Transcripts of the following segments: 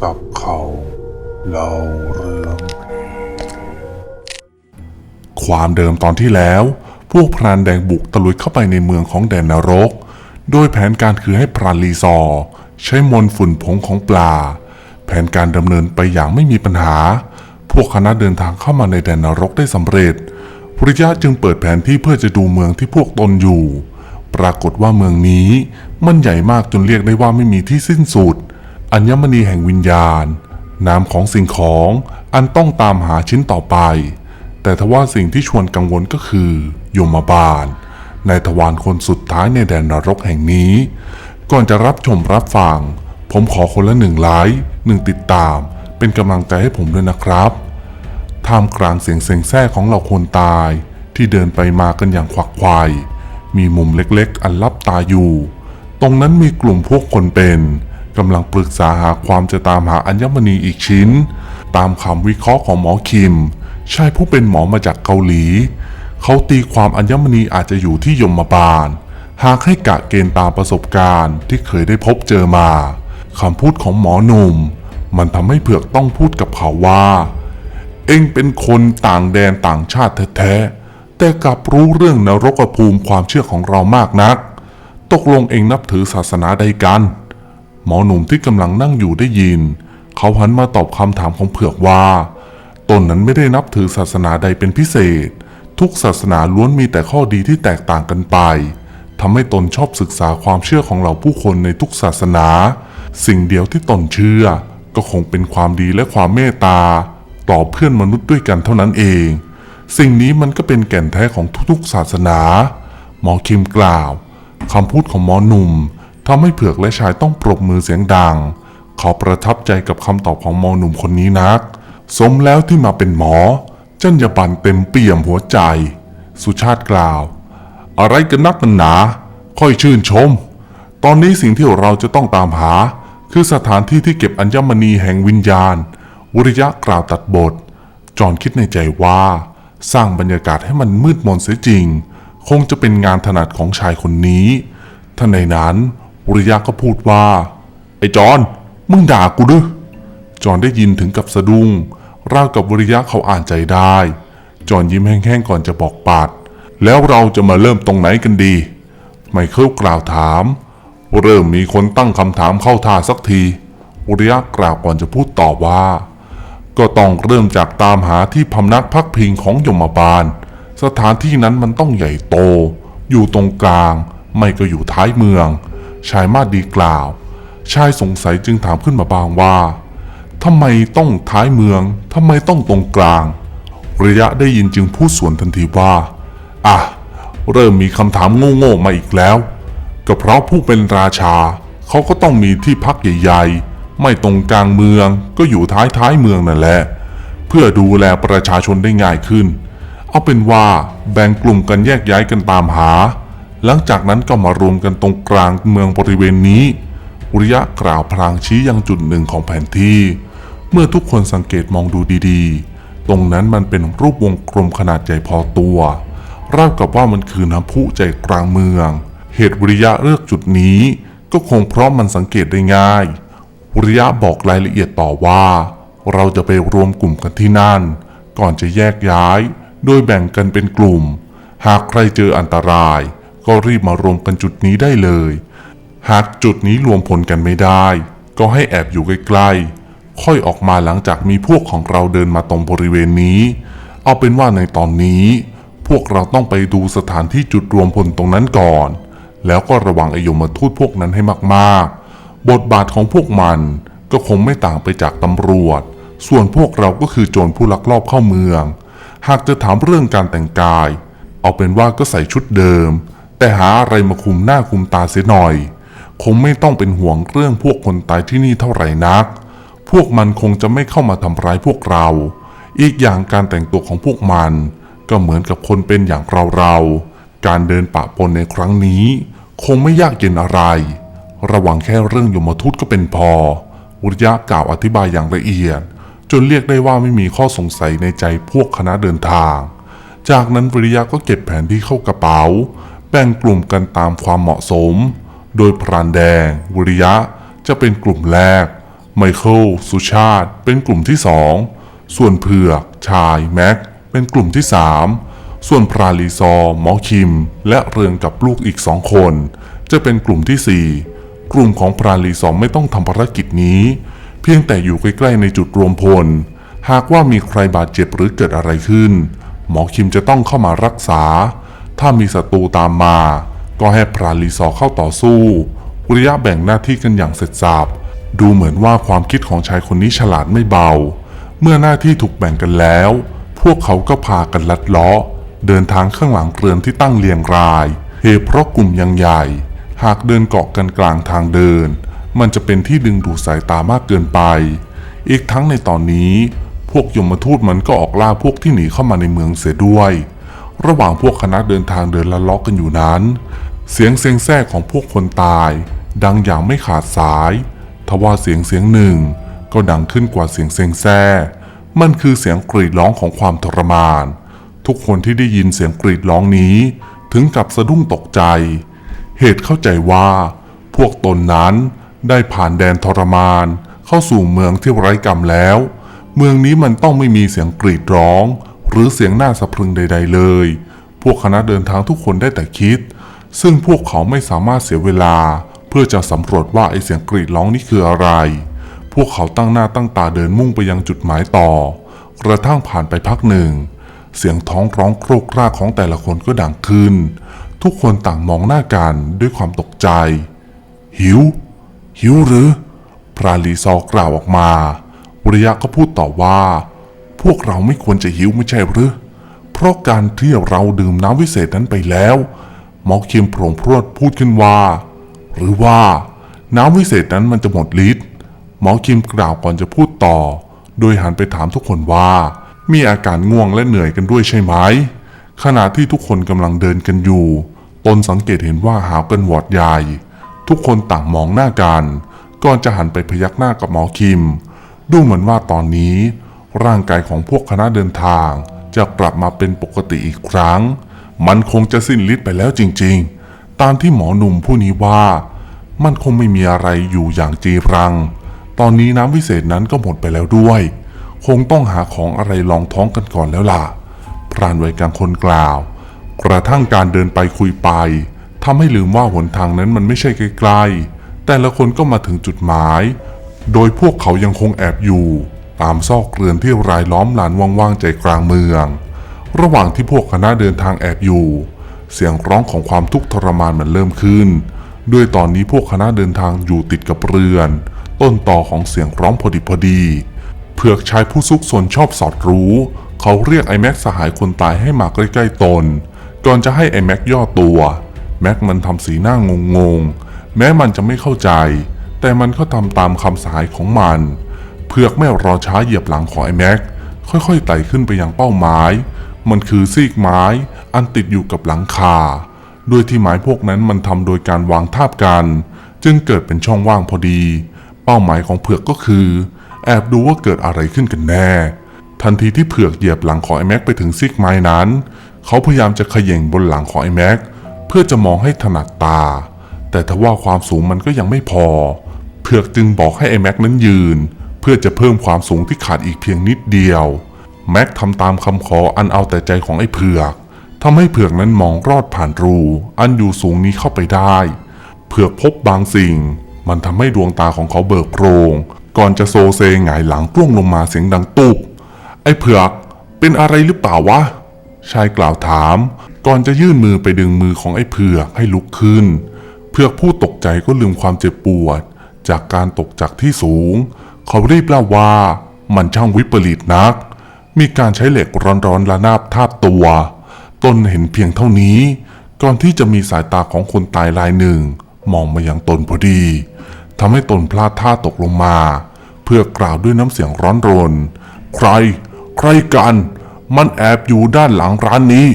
จับเขาเล่าเรื่อง ความเดิมตอนที่แล้ว พวกพรานแดงบุกตะลุยเข้าไปในเมืองของแดนนรก โดยแผนการคือให้พรานลีซอ ใช้มนฝุ่นผงของปลา แผนการดำเนินไปอย่างไม่มีปัญหา พวกคณะเดินทางเข้ามาในแดนนรกได้สำเร็จภริยะจึงเปิดแผนที่เพื่อจะดูเมืองที่พวกตนอยู่ ปรากฏว่าเมืองนี้มันใหญ่มากจนเรียกได้ว่าไม่มีที่สิ้นสุด อัญมณีแห่งวิญญาณ นามของสิ่งของอันต้องตามหาชิ้นต่อไป แต่ทว่าสิ่งที่ชวนกังวลก็คือยมบาล ในทวารคนสุดท้ายในแดนนรกแห่งนี้ ก่อนจะรับชมรับฟัง ผมขอคนละหนึ่งไลค์หนึ่งติดตาม เป็นกำลังใจให้ผมด้วยนะครับท่ามกลางเสียงเซ็งแซ่ของเหล่าคนตาย ที่เดินไปมากันอย่างขวักไขวายมีมุมเล็กๆ อันลับตาอยู่ ตรงนั้นมีกลุ่มพวกคนเป็น กำลังปรึกษาหาความจะตามหาอัญมณีอีกชิ้น ตามคำวิเคราะห์ของหมอคิม ชายผู้เป็นหมอมาจากเกาหลี เขาตีความอัญมณีอาจจะอยู่ที่ยมบาล หากให้กะเกณฑ์ตามประสบการณ์ที่เคยได้พบเจอมาคำพูดของหมอหนุ่ม มันทำให้เผือกต้องพูดกับเขาว่า เอ็งเป็นคนต่างแดนต่างชาติแท้ๆแต่กลับรู้เรื่องนรกภูมิความเชื่อของเรามากนัก ตกลงเองนับถือศาสนาใดกัน หมอหนุ่มที่กำลังนั่งอยู่ได้ยิน เขาหันมาตอบคำถามของเผือกว่า ตนนั้นไม่ได้นับถือศาสนาใดเป็นพิเศษ ทุกศาสนาล้วนมีแต่ข้อดีที่แตกต่างกันไปทำให้ตนชอบศึกษาความเชื่อของเหล่าผู้คนในทุกศาสนา สิ่งเดียวที่ตนเชื่อ ก็คงเป็นความดีและความเมตตา ต่อเพื่อนมนุษย์ด้วยกันเท่านั้นเอง สิ่งนี้มันก็เป็นแก่นแท้ของทุกๆศาสนา หมอคิมกล่าวคำพูดของหมอหนุ่ม ทำให้เผือกและชายต้องปรบมือเสียงดัง เขาประทับใจกับคำตอบของหมอหนุ่มคนนี้นัก สมแล้วที่มาเป็นหมอจรรยบรรณเต็มเปี่ยมหัวใจ สุชาติกล่าว อะไรกันนักกันหนา ค่อยชื่นชม ตอนนี้สิ่งที่เราจะต้องตามหา คือสถานที่ที่เก็บอัญมณีแห่งวิญญาณวริยะกล่าวตัดบท จอนคิดในใจว่า สร้างบรรยากาศให้มันมืดมนเสียจริง คงจะเป็นงานถนัดของชายคนนี้ท่านในนั้น วริยะก็พูดว่า ไอ้จอน มึงด่ากูด้วยจอนได้ยินถึงกับสะดุ้งราวกับวริยะเขาอ่านใจได้ จอนยิ้มแห้งๆก่อนจะบอกปัดแล้วเราจะมาเริ่มตรงไหนกันดี ไมเคิลกล่าวถาม เริ่มมีคนตั้งคำถามเข้าท่าสักทีวริยะกล่าวก่อนจะพูดต่อว่า ก็ต้องเริ่มจากตามหาที่พำนักพักพิงของยมบาล สถานที่นั้นมันต้องใหญ่โต อยู่ตรงกลาง ไม่ก็อยู่ท้ายเมือง ชายมาดดีกล่าว ชายสงสัยจึงถามขึ้นมาบางว่าทำไมต้องท้ายเมืองทำไมต้องตรงกลาง ระยะได้ยินจึงพูดสวนทันทีว่า อะ เริ่มมีคำถามโง่ๆมาอีกแล้ว ก็เพราะผู้เป็นราชา เขาก็ต้องมีที่พักใหญ่ๆ ไม่ตรงกลางเมืองก็อยู่ท้ายท้ายๆเมืองนั่นแหละ เพื่อดูแลประชาชนได้ง่ายขึ้น เอาเป็นว่าแบ่งกลุ่มกันแยกย้ายกันตามหา หลังจากนั้นก็มารวมกันตรงกลางเมืองบริเวณนี้ อุริยะกล่าวพลางชี้ยังจุดหนึ่งของแผนที่ เมื่อทุกคนสังเกตมองดูดีๆ ตรงนั้นมันเป็นรูปวงกลมขนาดใหญ่พอตัวราวกับว่ามันคือน้ำพุใจกลางเมือง เหตุวิริยะเลือกจุดนี้ ก็คงเพราะมันสังเกตได้ง่ายวิริยะบอกรายละเอียดต่อว่า เราจะไปรวมกลุ่มกันที่นั่น ก่อนจะแยกย้าย โดยแบ่งกันเป็นกลุ่ม หากใครเจออันตราย ก็รีบมารวมกันจุดนี้ได้เลย หากจุดนี้รวมพลกันไม่ได้ ก็ให้แอบอยู่ใกล้ๆ ค่อยออกมาหลังจากมีพวกของเราเดินมาตรงบริเวณนี้ เอาเป็นว่าในตอนนี้ พวกเราต้องไปดูสถานที่จุดรวมพลตรงนั้นก่อน แล้วก็ระวังไอยมทูตพวกนั้นให้มากๆ บทบาทของพวกมันก็คงไม่ต่างไปจากตำรวจ ส่วนพวกเราก็คือโจรผู้ลักลอบเข้าเมือง หากจะถามเรื่องการแต่งกาย เอาเป็นว่าก็ใส่ชุดเดิม แต่หาอะไรมาคุมหน้าคุมตาเสียหน่อย คงไม่ต้องเป็นห่วงเรื่องพวกคนตายที่นี่เท่าไหร่นัก พวกมันคงจะไม่เข้ามาทำร้ายพวกเรา อีกอย่างการแต่งตัวของพวกมัน ก็เหมือนกับคนเป็นอย่างเราเราการเดินป่าปนในครั้งนี้ คงไม่ยากเย็นอะไร ระวังแค่เรื่องยมทูตก็เป็นพอ วุริยะกล่าวอธิบายอย่างละเอียด จนเรียกได้ว่าไม่มีข้อสงสัยในใจพวกคณะเดินทาง จากนั้นวิริยะก็เก็บแผนที่เข้ากระเป๋า แบ่งกลุ่มกันตามความเหมาะสม โดยพรานแดง วิริยะจะเป็นกลุ่มแรก ไมเคิล สุชาติ เป็นกลุ่มที่สอง ส่วนเผือก ชาย แม็ก เป็นกลุ่มที่สาม ส่วนพราลีซอ หมอคิม และเรืองกับลูกอีกสองคน จะเป็นกลุ่มที่สี่ กลุ่มของพราลีซอไม่ต้องทำภารกิจนี้ เพียงแต่อยู่ใกล้ๆในจุดรวมพล หากว่ามีใครบาดเจ็บหรือเกิดอะไรขึ้น หมอคิมจะต้องเข้ามารักษา ถ้ามีศัตรูตามมา ก็ให้พรานลีซอเข้าต่อสู้ระยะแบ่งหน้าที่กันอย่างเสร็จสับดูเหมือนว่าความคิดของชายคนนี้ฉลาดไม่เบา เมื่อหน้าที่ถูกแบ่งกันแล้ว พวกเขาก็พากันลัดเลาะ เดินทางข้างหลังเรือนที่ตั้งเรียงรายเหตุเพราะกลุ่มยังใหญ่ หากเดินเกาะกันกลางทางเดิน มันจะเป็นที่ดึงดูดสายตามากเกินไป อีกทั้งในตอนนี้ พวกยมทูตมันก็ออกล่าพวกที่หนีเข้ามาในเมืองเสียด้วย ระหว่างพวกคณะเดินทางเดินละลาะกันอยู่นั้น เสียงเซ็งแซ่ของพวกคนตาย ดังอย่างไม่ขาดสายทว่าเสียงเสียงหนึ่ง ก็ดังขึ้นกว่าเสียงเซ็งแซ่มันคือเสียงกรีดร้องของความทรมาน ทุกคนที่ได้ยินเสียงกรีดร้องนี้ ถึงกับสะดุ้งตกใจ เหตุเข้าใจว่า พวกตนนั้นได้ผ่านแดนทรมาน เข้าสู่เมืองที่ไร้กรรมแล้ว เมืองนี้มันต้องไม่มีเสียงกรีดร้อง หรือเสียงหน่าสะพรึงใด ๆ เลย พวกคณะเดินทางทุกคนได้แต่คิด ซึ่งพวกเขาไม่สามารถเสียเวลา เพื่อจะสำรวจว่าไอเสียงกรีดร้องนี่คืออะไร พวกเขาตั้งหน้าตั้งตาเดินมุ่งไปยังจุดหมายต่อ กระทั่งผ่านไปพักหนึ่ง เสียงท้องร้องโครกครากของแต่ละคนก็ดังขึ้น ทุกคนต่างมองหน้ากันด้วยความตกใจ หิว หิวหรือพราลีซอกล่าวออกมา วริยะก็พูดต่อว่า พวกเราไม่ควรจะหิวไม่ใช่หรือ เพราะการที่เราดื่มน้ำวิเศษนั้นไปแล้ว หมอคิมโปร่งพรวดพูดขึ้นว่า หรือว่าน้ำวิเศษนั้นมันจะหมดฤทธิ์หมอคิมกล่าวก่อนจะพูดต่อ โดยหันไปถามทุกคนว่า มีอาการง่วงและเหนื่อยกันด้วยใช่ไหม ขณะที่ทุกคนกำลังเดินกันอยู่ ตนสังเกตเห็นว่าหาวกันวอดใหญ่ ทุกคนต่างมองหน้ากัน ก่อนจะหันไปพยักหน้ากับหมอคิม ดูเหมือนว่าตอนนี้ ร่างกายของพวกคณะเดินทาง จะกลับมาเป็นปกติอีกครั้ง มันคงจะสิ้นฤทธิ์ไปแล้วจริงๆ ตามที่หมอหนุ่มผู้นี้ว่า มันคงไม่มีอะไรอยู่อย่างจีรัง ตอนนี้น้ำวิเศษนั้นก็หมดไปแล้วด้วย คงต้องหาของอะไรรองท้องกันก่อนแล้วล่ะ พรานไวกลางคนกล่าว กระทั่งการเดินไปคุยไปทำให้ลืมว่าหนทางนั้นมันไม่ใช่ไกลๆแต่ละคนก็มาถึงจุดหมาย โดยพวกเขายังคงแอบอยู่ ตามซอกเรือนที่รายล้อมลานว่างๆใจกลางเมือง ระหว่างที่พวกคณะเดินทางแอบอยู่ เสียงร้องของความทุกข์ทรมานมันเริ่มขึ้น ด้วยตอนนี้พวกคณะเดินทางอยู่ติดกับเรือน ต้นต่อของเสียงร้องพอดีพอดีเผือกชายผู้ซุกซนชอบสอดรู้ เขาเรียกไอแม็กสหายคนตายให้มาใกล้ๆตน ก่อนจะให้ไอแม็กย่อตัวแม็กมันทำสีหน้างงงๆแม้มันจะไม่เข้าใจ แต่มันก็ทำตามคำสายของมัน เผือกไม่รอช้าเหยียบหลังของไอ้แม็ก ค่อยๆไต่ขึ้นไปยังเป้าหมาย มันคือซีกไม้อันติดอยู่กับหลังคาโดยที่ไม้พวกนั้นมันทำโดยการวางทาบกัน จึงเกิดเป็นช่องว่างพอดี เป้าหมายของเผือกก็คือ แอบดูว่าเกิดอะไรขึ้นกันแน่ ทันทีที่เผือกเหยียบหลังของไอ้แม็กไปถึงซีกไม้นั้น เขาพยายามจะเขย่งบนหลังของไอ้แม็กเพื่อจะมองให้ถนัดตา แต่ทว่าความสูงมันก็ยังไม่พอ เผือกจึงบอกให้ไอ้แม็กนั้นยืน เพื่อจะเพิ่มความสูงที่ขาดอีกเพียงนิดเดียว แม็กทำตามคำขออันเอาแต่ใจของไอ้เผือกทำให้เผือกนั้นมองรอดผ่านรู อันอยู่สูงนี้เข้าไปได้ เผือกพบบางสิ่ง มันทำให้ดวงตาของเขาเบิกโพรง ก่อนจะโซเซหงายหลังกลุ้งลงมาเสียงดังตุบไอ้เผือกเป็นอะไรหรือเปล่าวะชายกล่าวถาม ก่อนจะยื่นมือไปดึงมือของไอ้เผือกให้ลุกขึ้น เผือกผู้ตกใจก็ลืมความเจ็บปวด จากการตกจากที่สูง เขารีบเล่าว่ามันช่างวิปริตนัก มีการใช้เหล็กร้อนๆระนาบทาบตัว ตนเห็นเพียงเท่านี้ ก่อนที่จะมีสายตาของคนตายรายหนึ่ง มองมายังตนพอดีทำให้ตนพลาดท่าตกลงมา เพื่อกล่าวด้วยน้ำเสียงร้อนรน ใคร ใครกัน มันแอบอยู่ด้านหลังร้านนี้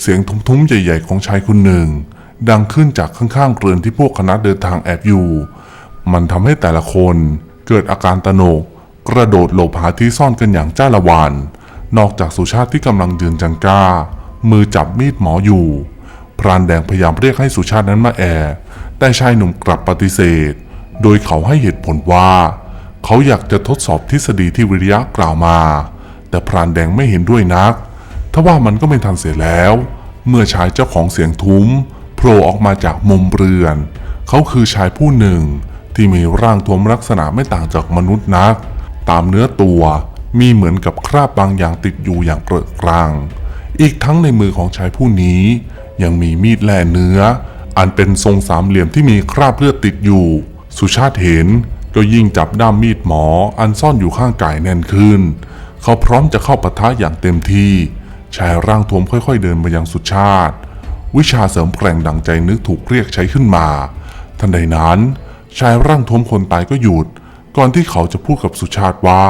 เสียงทุ้มๆใหญ่ๆของชายคนหนึ่ง ดังขึ้นจากข้างๆเรือนที่พวกคณะเดินทางแอบอยู่ มันทำให้แต่ละคน เกิดอาการตระหนกกระโดดหลบหาที่ซ่อนกันอย่างจ้าละวันนอกจากสุชาติที่กำลังยืนจังก้า มือจับมีดหมออยู่ พรานแดงพยายามเรียกให้สุชาตินั้นมาแอบแต่ชายหนุ่มกลับปฏิเสธ โดยเขาให้เหตุผลว่าเเขาอยากจะทดสอบทฤษฎีที่วิริยะกล่าวมา แต่พรานแดงไม่เห็นด้วยนัก ทว่ามันก็ไม่ทันเสียแล้ว เมื่อชายเจ้าของเสียงทุ้มโผล่ออกมาจากมุมเรือน เขาคือชายผู้หนึ่ง ที่มีร่างทวมลักษณะไม่ต่างจากมนุษย์นัก ตามเนื้อตัวมีเหมือนกับคราบบางอย่างติดอยู่อย่างเกลอะกรังอีกทั้งในมือของชายผู้นี้ ยังมีมีดแล่เนื้อ อันเป็นทรงสามเหลี่ยมที่มีคราบเลือดติดอยู่ สุชาติเห็นก็ยิ่งจับด้ามมีดหมออันซ่อนอยู่ข้างกายแน่นขึ้น เขาพร้อมจะเข้าปะทะอย่างเต็มที่ ชายร่างทวมค่อยๆเดินมายังสุชาติ วิชาเสริมแกร่งดังใจนึกถูกเรียกใช้ขึ้นมา ทันใดนั้น ชายร่างทวมคนตายก็หยุด ก่อนที่เขาจะพูดกับสุชาติว่า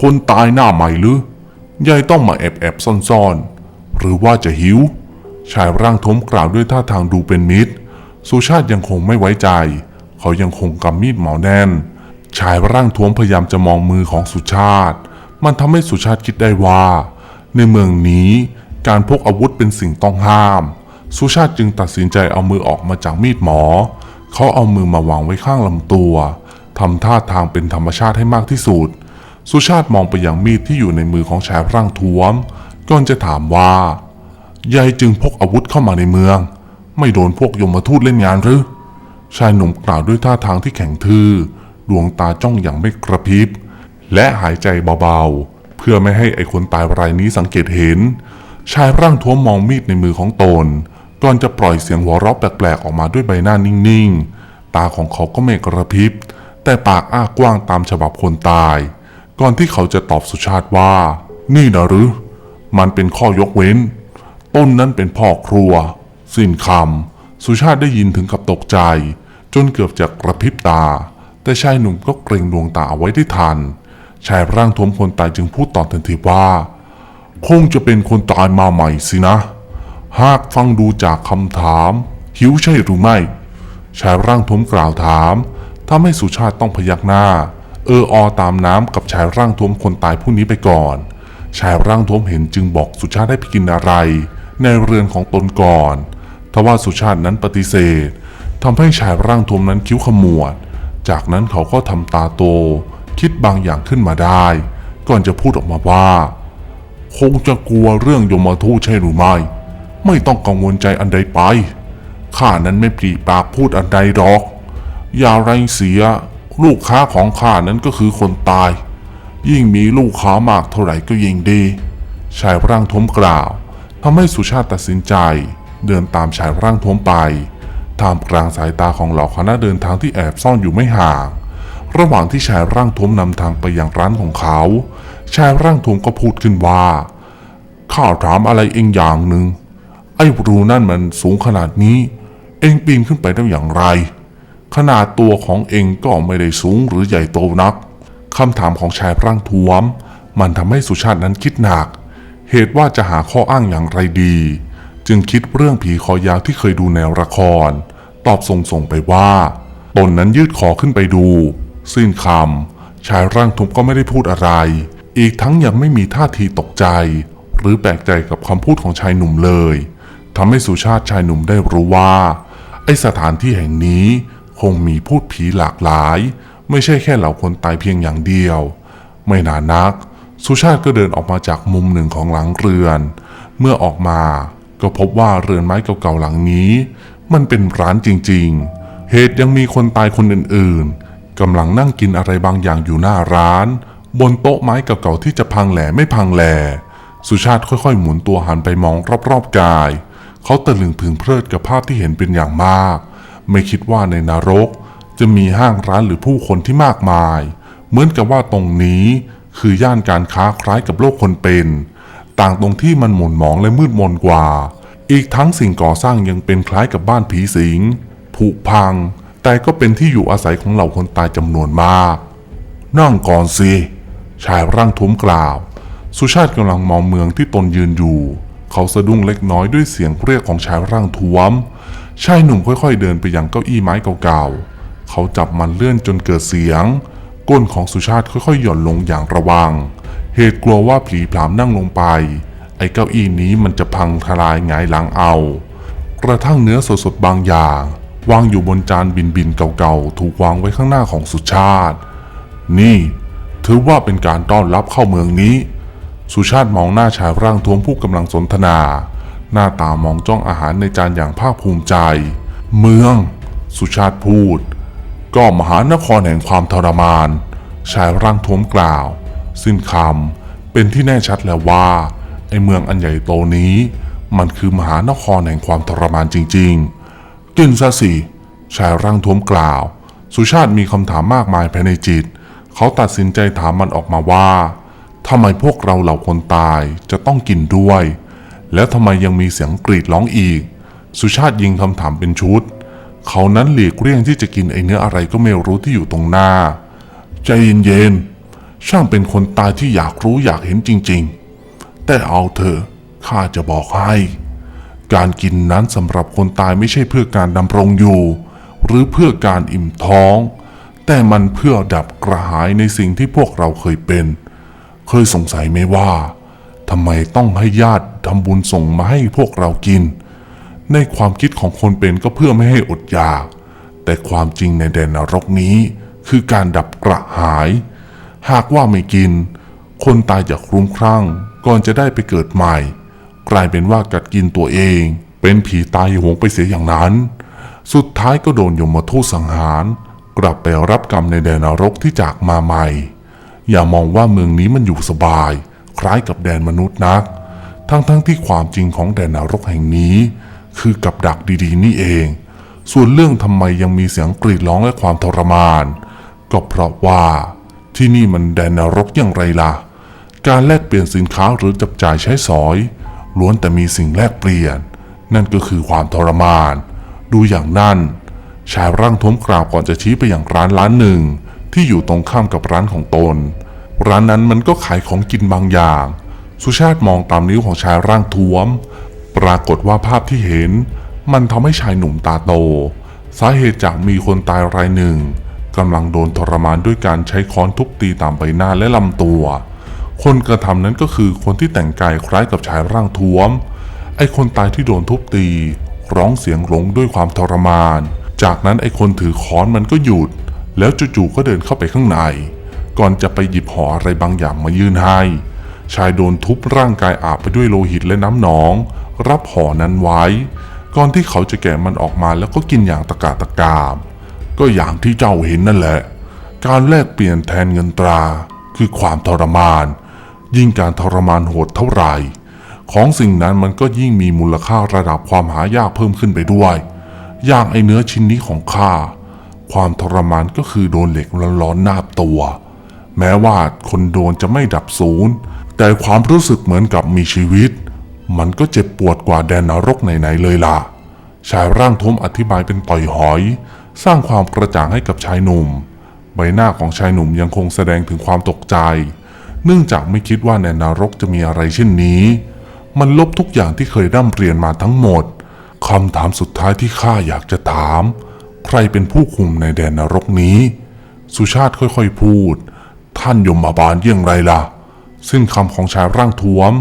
คนตายหน้าใหม่หรือยายต้องมาแอบแอบซ่อนๆ หรือว่าจะหิว ชายร่างทวมกล่าวด้วยท่าทางดูเป็นมิตร สุชาติยังคงไม่ไว้ใจ เขายังคงกำมีดหมอแน่น ชายร่างทวมพยายามจะมองมือของสุชาติ มันทำให้สุชาติคิดได้ว่า ในเมืองนี้การพกอาวุธเป็นสิ่งต้องห้าม สุชาติจึงตัดสินใจเอามือออกมาจากมีดหมอ เขาเอามือมาวางไว้ข้างลำตัวทำท่าทางเป็นธรรมชาติให้มากที่สุด สุชาติมองไปยังมีดที่อยู่ในมือของชายร่างท้วมก่อนจะถามว่ายายจึงพกอาวุธเข้ามาในเมือง ไม่โดนพวกยมทูตเล่นงานหรือ ชายหนุ่มกล่าวด้วยท่าทางที่แข็งทื่อ ดวงตาจ้องอย่างไม่กระพริบ และหายใจเบาๆ เพื่อไม่ให้ไอคนตายรายนี้สังเกตเห็น ชายร่างท้วมมองมีดในมือของตน ก่อนจะปล่อยเสียงหัวเราะแปลกๆออกมาด้วยใบหน้านิ่งๆ ตาของเขาก็ไม่กระพริบ แต่ปากอ้ากว้างตามฉบับคนตาย ก่อนที่เขาจะตอบสุชาติว่า นี่นะหรือ มันเป็นข้อยกเว้น ต้นนั้นเป็นพ่อครัว สิ้นคำสุชาติได้ยินถึงกับตกใจ จนเกือบจะกระพริบตา แต่ชายหนุ่มก็เกรงดวงตาเอาไว้ได้ทัน ชายร่างทวมคนตายจึงพูดตอบทันทีว่า คงจะเป็นคนตายมาใหม่สินะ หากฟังดูจากคำถาม หิวใช่หรือไม่ชายร่างทวมกล่าวถามทำให้สุชาติต้องพยักหน้า เอออตามน้ำกับชายร่างทวมคนตายผู้นี้ไปก่อน ชายร่างทวมเห็นจึงบอกสุชาติให้ไปกินอะไร ในเรือนของตนก่อนทว่าสุชาตินั้นปฏิเสธทำให้ชายร่างทวมนั้นคิ้วขมวด จากนั้นเขาก็ทำตาโต คิดบางอย่างขึ้นมาได้ ก่อนจะพูดออกมาว่า คงจะกลัวเรื่องยมทูตใช่หรือไม่ ไม่ต้องกังวลใจอันใดไป ข้านั้นไม่ปรีปากพูดอันใดหรอก อย่าไรเสีย ลูกค้าของข้านั้นก็คือคนตาย ยิ่งมีลูกค้ามากเท่าไหร่ก็ยิ่งดี ชายร่างทมกล่าวทำให้สุชาติตัดสินใจ เดินตามชายร่างทวมไปท่ามกลางสายตาของเหล่าคณะเดินทางที่แอบซ่อนอยู่ไม่ห่าง ระหว่างที่ชายร่างทวมนำทางไปยังร้านของเขา ชายร่างทวมก็พูดขึ้นว่าข้าถามอะไรเองอย่างหนึ่ง ไอ้รูนั่นมันสูงขนาดนี้ เองปีนขึ้นไปได้อย่างไร ขนาดตัวของเองก็ไม่ได้สูงหรือใหญ่โตนักคำถามของชายร่างท้วม มันทำให้สุชาตินั้นคิดหนัก เหตุว่าจะหาข้ออ้างอย่างไรดี จึงคิดเรื่องผีคอยาวที่เคยดูในวละคร ตอบส่งส่งไปว่า ตนนั้นยืดคอขึ้นไปดู สิ้นคำชายร่างทุบก็ไม่ได้พูดอะไร อีกทั้งยังไม่มีท่าทีตกใจ หรือแปลกใจกับคำพูดของชายหนุ่มเลย ทำให้สุชาติชายหนุ่มได้รู้ว่า ไอสถานที่แห่งนี้คงมีพูดผีหลากหลาย ไม่ใช่แค่เหล่าคนตายเพียงอย่างเดียว ไม่นานนัก สุชาติก็เดินออกมาจากมุมหนึ่งของหลังเรือน เมื่อออกมาก็พบว่าเรือนไม้เก่าๆหลังนี้ มันเป็นร้านจริงๆ เหตุยังมีคนตายคนอื่นๆกำลังนั่งกินอะไรบางอย่างอยู่หน้าร้าน บนโต๊ะไม้เก่าๆที่จะพังแหล่ไม่พังแหล่สุชาติค่อยๆ หมุนตัวหันไปมองรอบๆกาย เขาตะลึงพึงเพลิดกับภาพที่เห็นเป็นอย่างมาก ไม่คิดว่าในนรก จะมีห้างร้านหรือผู้คนที่มากมาย เหมือนกับว่าตรงนี้ คือย่านการค้าคล้ายกับโลกคนเป็น ต่างตรงที่มันหม่นหมองและมืดมนกว่า อีกทั้งสิ่งก่อสร้างยังเป็นคล้ายกับบ้านผีสิงผุพัง แต่ก็เป็นที่อยู่อาศัยของเหล่าคนตายจำนวนมาก นั่งก่อนสิชายร่างทุ้มกล่าว สุชาติกำลังมองเมืองที่ตนยืนอยู่ เขาสะดุ้งเล็กน้อยด้วยเสียงเรียกของชายร่างท้วม ชายหนุ่มค่อยๆ เดินไปยังเก้าอี้ไม้เก่าๆ เขาจับมันเลื่อนจนเกิดเสียง ก้นของสุชาติค่อยๆ หย่อนลงอย่างระวัง เหตุกลัวว่าผีผามนั่งลงไป ไอ้เก้าอี้นี้มันจะพังทลายหงายหลังเอา กระทั่งเนื้อสดๆบางอย่างวางอยู่บนจานบินๆเก่าๆ ถูกวางไว้ข้างหน้าของสุชาติ นี่ ถือว่าเป็นการต้อนรับเข้าเมืองนี้ สุชาติมองหน้าชายร่างท้วมผู้กำลังสนทนา หน้าตามองจ้องอาหารในจานอย่างภาคภูมิใจ เมือง สุชาติพูด ก็มหานครแห่งความทรมาน ชายร่างท้วมกล่าว สิ้นคำเป็นที่แน่ชัดแล้วว่าไอเมืองอันใหญ่โตนี้ มันคือมหานครแห่งความทรมานจริงๆกินซะสิชายร่างท้วมกล่าว สุชาติมีคำถามมากมายภายในจิต เขาตัดสินใจถามมันออกมาว่า ทำไมพวกเราเหล่าคนตายจะต้องกินด้วย แล้วทำไมยังมีเสียงกรีดร้องอีก สุชาติยิงคำถามเป็นชุด เขานั้นหลีกเลี่ยงที่จะกินไอเนื้ออะไรก็ไม่รู้ที่อยู่ตรงหน้า ใจเย็นๆ ช่างเป็นคนตายที่อยากรู้อยากเห็นจริงๆ แต่เอาเถอะข้าจะบอกให้ การกินนั้นสำหรับคนตายไม่ใช่เพื่อการดำรงอยู่ หรือเพื่อการอิ่มท้อง แต่มันเพื่อดับกระหายในสิ่งที่พวกเราเคยเป็น เคยสงสัยไหมว่าทำไมต้องให้ญาติทำบุญส่งมาให้พวกเรากิน ในความคิดของคนเป็นก็เพื่อไม่ให้อดอยาก แต่ความจริงในแดนนรกนี้คือการดับกระหาย หากว่าไม่กิน คนตายจะคลุ้มคลั่ง ก่อนจะได้ไปเกิดใหม่ กลายเป็นว่ากัดกินตัวเอง เป็นผีตายหงไปเสียอย่างนั้น สุดท้ายก็โดนยมทูตสังหาร กลับไปรับกรรมในแดนนรกที่จากมาใหม่ อย่ามองว่าเมืองนี้มันอยู่สบาย คล้ายกับแดนมนุษย์นัก ทั้งๆทที่ความจริงของแดนนรกแห่งนี้ คือกับดักดีๆ นี่เอง ส่วนเรื่องทำไมยังมีเสียงกรีดร้องและความทรมาน ก็เพราะว่าที่นี่มันแดนนรกอย่างไรล่ะ การแลกเปลี่ยนสินค้าหรือจับจ่ายใช้สอย ล้วนแต่มีสิ่งแลกเปลี่ยน นั่นก็คือความทรมาน ดูอย่างนั้นชายร่างท้วมกล่าวก่อนจะชี้ไปอย่างร้านร้านหนึ่ง ที่อยู่ตรงข้ามกับร้านของตน ร้านนั้นมันก็ขายของกินบางอย่าง สุชาติมองตามนิ้วของชายร่างท้วม ปรากฏว่าภาพที่เห็น มันทำให้ชายหนุ่มตาโต สาเหตุจากมีคนตายรายหนึ่งกำลังโดนทรมานด้วยการใช้ค้อนทุบตีตามใบหน้าและลำตัว คนกระทำนั้นก็คือคนที่แต่งกายคล้ายกับชายร่างท้วม ไอ้คนตายที่โดนทุบตี ร้องเสียงหลงด้วยความทรมาน จากนั้นไอ้คนถือค้อนมันก็หยุด แล้วจู่ๆก็เดินเข้าไปข้างใน ก่อนจะไปหยิบห่ออะไรบางอย่างมายื่นให้ ชายโดนทุบร่างกายอาบไปด้วยโลหิตและน้ำหนอง รับห่อนั้นไว้ ก่อนที่เขาจะแกะมันออกมาแล้วก็กินอย่างตะกาตะกามก็อย่างที่เจ้าเห็นนั่นแหละ การแลกเปลี่ยนแทนเงินตรา คือความทรมาน ยิ่งการทรมานโหดเท่าไหร่ ของสิ่งนั้นมันก็ยิ่งมีมูลค่าระดับความหายากเพิ่มขึ้นไปด้วย อย่างไอเนื้อชิ้นนี้ของข้า ความทรมานก็คือโดนเหล็กร้อนๆนาบตัว แม้ว่าคนโดนจะไม่ดับศูนย์แต่ความรู้สึกเหมือนกับมีชีวิต มันก็เจ็บปวดกว่าแดนนรกไหนๆเลยล่ะ ชายร่างทวมอธิบายเป็นต่อยหอย สร้างความกระจ่างให้กับชายหนุ่ม ใบหน้าของชายหนุ่มยังคงแสดงถึงความตกใจ เนื่องจากไม่คิดว่าในนรกจะมีอะไรเช่นนี้ มันลบทุกอย่างที่เคยร่ำเรียนมาทั้งหมดคำถามสุดท้ายที่ข้าอยากจะถาม รเป็นผู้คุมในแดนนรกนี้ สุชาติค่อยๆพูด ท่านยมบาลเยี่ยงไรล่ะ ซึ่งคำของชายร่างท้วม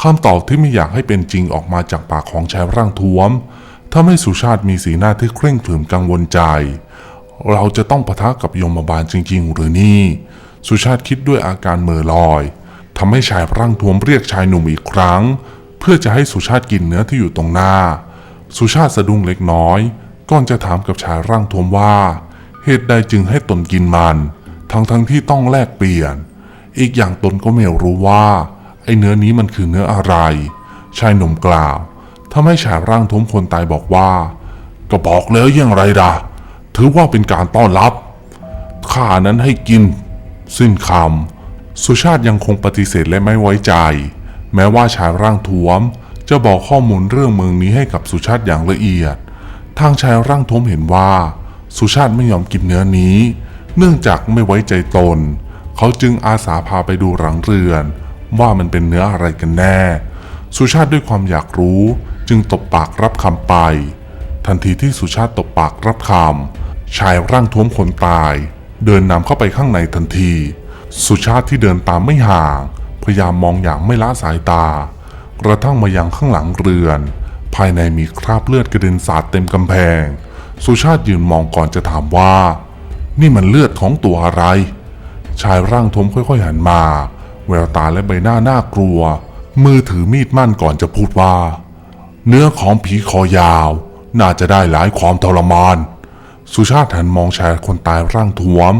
คำตอบที่ไม่อยากให้เป็นจริงออกมาจากปากของชายร่างท้วมทำให้สุชาติมีสีหน้าที่เคร่งขรึมกังวลใจ เราจะต้องปะทะกับยมบาลจริง ๆ หรือนี่ สุชาติคิดด้วยอาการเหม่อลอยทำให้ชายร่างท้วมเรียกชายหนุ่มอีกครั้ง เพื่อจะให้สุชาติกินเนื้อที่อยู่ตรงหน้า สุชาติสะดุ้งเล็กน้อย ก่อนจะถามกับชายร่างท้วมว่า เหตุใดจึงให้ตนกินมัน ทั้งทั้งๆที่ต้องแลกเปลี่ยน อีกอย่างตนก็ไม่รู้ว่า ไอ้เนื้อนี้มันคือเนื้ออะไร ชายหนุ่มกล่าวทำให้ชายร่างท้วมคนตายบอกว่า ก็บอกแล้วอย่างไรด่ะถือว่าเป็นการต้อนรับข้านั้นให้กิน สิ้นคำสุชาติยังคงปฏิเสธและไม่ไว้ใจ แม้ว่าชายร่างท้วมจะบอกข้อมูลเรื่องเมืองนี้ให้กับสุชาติอย่างละเอียด ทางชายร่างท้วมเห็นว่า สุชาติไม่ยอมกินเนื้อนี้ เนื่องจากไม่ไว้ใจตน เขาจึงอาสาพาไปดูหลังเรือน ว่ามันเป็นเนื้ออะไรกันแน่ สุชาติด้วยความอยากรู้จึงตบปากรับคำไป ทันทีที่สุชาติตบปากรับคำชายร่างท้วมคนตาย เดินนำเข้าไปข้างในทันที สุชาติที่เดินตามไม่ห่าง พยายามมองอย่างไม่ละสายตากระทั่งมายังข้างหลังเรือน ภายในมีคราบเลือดกระเด็นสาดเต็มกำแพง สุชาติยืนมองก่อนจะถามว่า นี่มันเลือดของตัวอะไร ชายร่างทมค่อยๆหันมา แววตาและใบหน้าน่ากลัว มือถือมีดมั่นก่อนจะพูดว่า เนื้อของผีคอยาว น่าจะได้หลายความทรมาน สุชาติหันมองชายคนตายร่างท้วม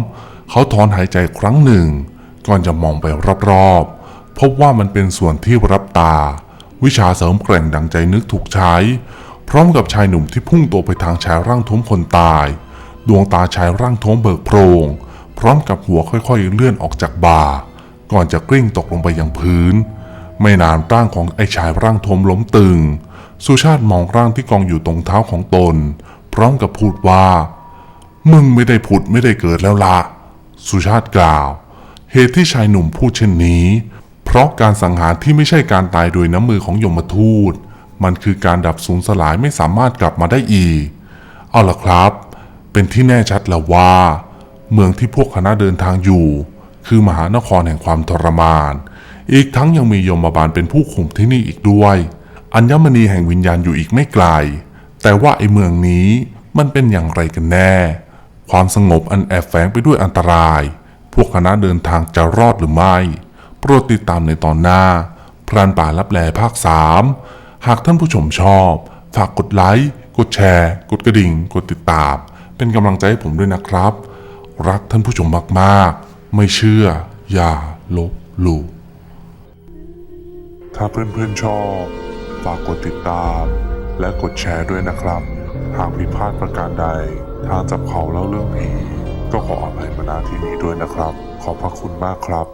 เขาถอนหายใจครั้งหนึ่ง ก่อนจะมองไปรอบๆ พบว่ามันเป็นส่วนที่รับตา วิชาเสริมแกร่งดังใจนึกถูกใช้ พร้อมกับชายหนุ่มที่พุ่งตัวไปทางชายร่างท้มคนตาย ดวงตาชายร่างท้มเบิกโพรง พร้อมกับหัวค่อยๆ เลื่อนออกจากบ่า ก่อนจะกลิ้งตกลงไปยังพื้น ไม่นานร่างของไอ้ชายร่างทวมล้มตึง สุชาติมองร่างที่กองอยู่ตรงเท้าของตน พร้อมกับพูดว่า มึงไม่ได้ผุดไม่ได้เกิดแล้วละสุชาติกล่าว เหตุที่ชายหนุ่มพูดเช่นนี้เพราะการสังหารที่ไม่ใช่การตายโดยน้ำมือของยมทูต มันคือการดับสูญสลายไม่สามารถกลับมาได้อีก เอาล่ะครับ เป็นที่แน่ชัดแล้วว่า เมืองที่พวกคณะเดินทางอยู่ คือมหานครแห่งความทรมาน อีกทั้งยังมียมบาลเป็นผู้คุมที่นี่อีกด้วย อัญมณีแห่งวิญญาณอยู่อีกไม่ไกล แต่ว่าไอเมืองนี้มันเป็นอย่างไรกันแน่ ความสงบอันแอบแฝงไปด้วยอันตราย พวกคณะเดินทางจะรอดหรือไม่ โปรดติดตามในตอนหน้า พรานป่าลับแลภาค3หากท่านผู้ชมชอบ ฝากกดไลค์กดแชร์ กดกระดิ่ง กดติดตาม เป็นกำลังใจให้ผมด้วยนะครับ รักท่านผู้ชมมากๆ ไม่เชื่อ อย่าลบหลู่ถ้าเพื่อนๆชอบ ฝากกดติดตาม และกดแชร์ด้วยนะครับ หากผิดพลาดประการใด ทางจับเขาเล่าเรื่องผีก็ขออภัยมาณที่นี้ด้วยนะครับ ขอบพระคุณมากครับ